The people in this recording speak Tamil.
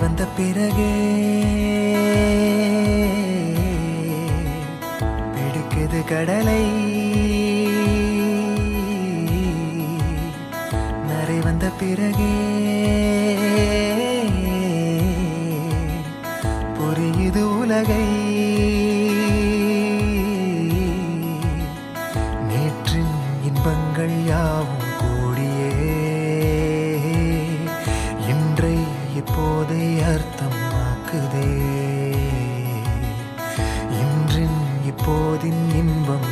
வந்த பிறகே பிடிக்குது கடலை. நரை வந்த பிறகே புரியுது உலகை. நேற்றின் இன்பங்கள் யாவும் அர்த்தம் ஆக்குதே இன்றின் இப்போதின் இன்பம்